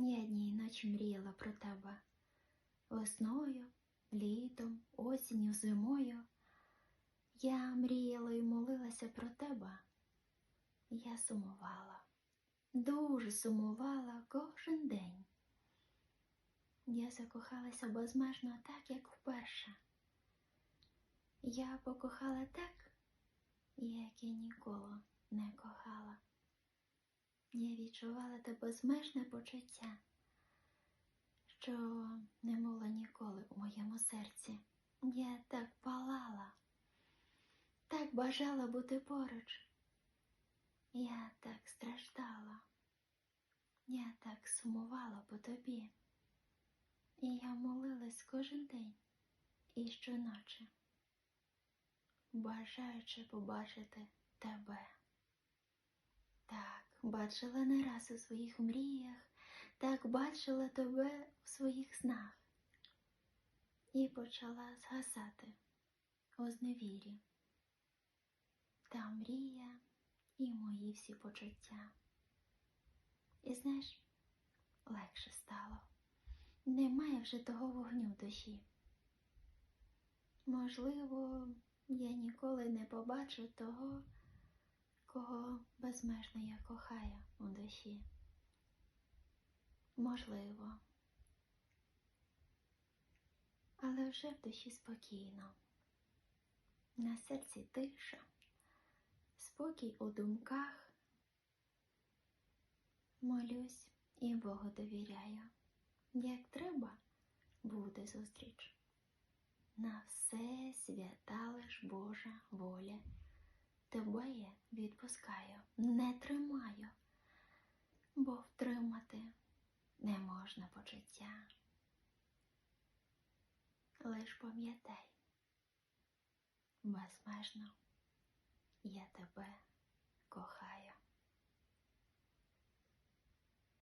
Я дні й ночі мріяла про тебе. Весною, літом, осінню, зимою. Я мріяла і молилася про тебе. Я сумувала, дуже сумувала кожен день. Я закохалася безмежно так, як вперше. Я покохала так, як я ніколи не кохала. Я відчувала те безмежне почуття, що не було ніколи у моєму серці. Я так палала, так бажала бути поруч. Я так страждала, я так сумувала по тобі. І я молилась кожен день і щоночі, бажаючи побачити тебе. Так, бачила не раз у своїх мріях, так бачила тебе в своїх снах і почала згасати у зневірі. Та мрія і мої всі почуття. І знаєш, легше стало. Немає вже того вогню в душі. Можливо, я ніколи не побачу того, кого безмежно я кохаю у душі. Можливо. Але вже в душі спокійно, на серці тиша, спокій у думках. Молюсь і Богу довіряю. Як треба, буде зустріч. На все свята лиш Божа воля. Тебе я відпускаю, не тримаю, бо втримати не можна почуття. Лиш пам'ятай, безмежно я тебе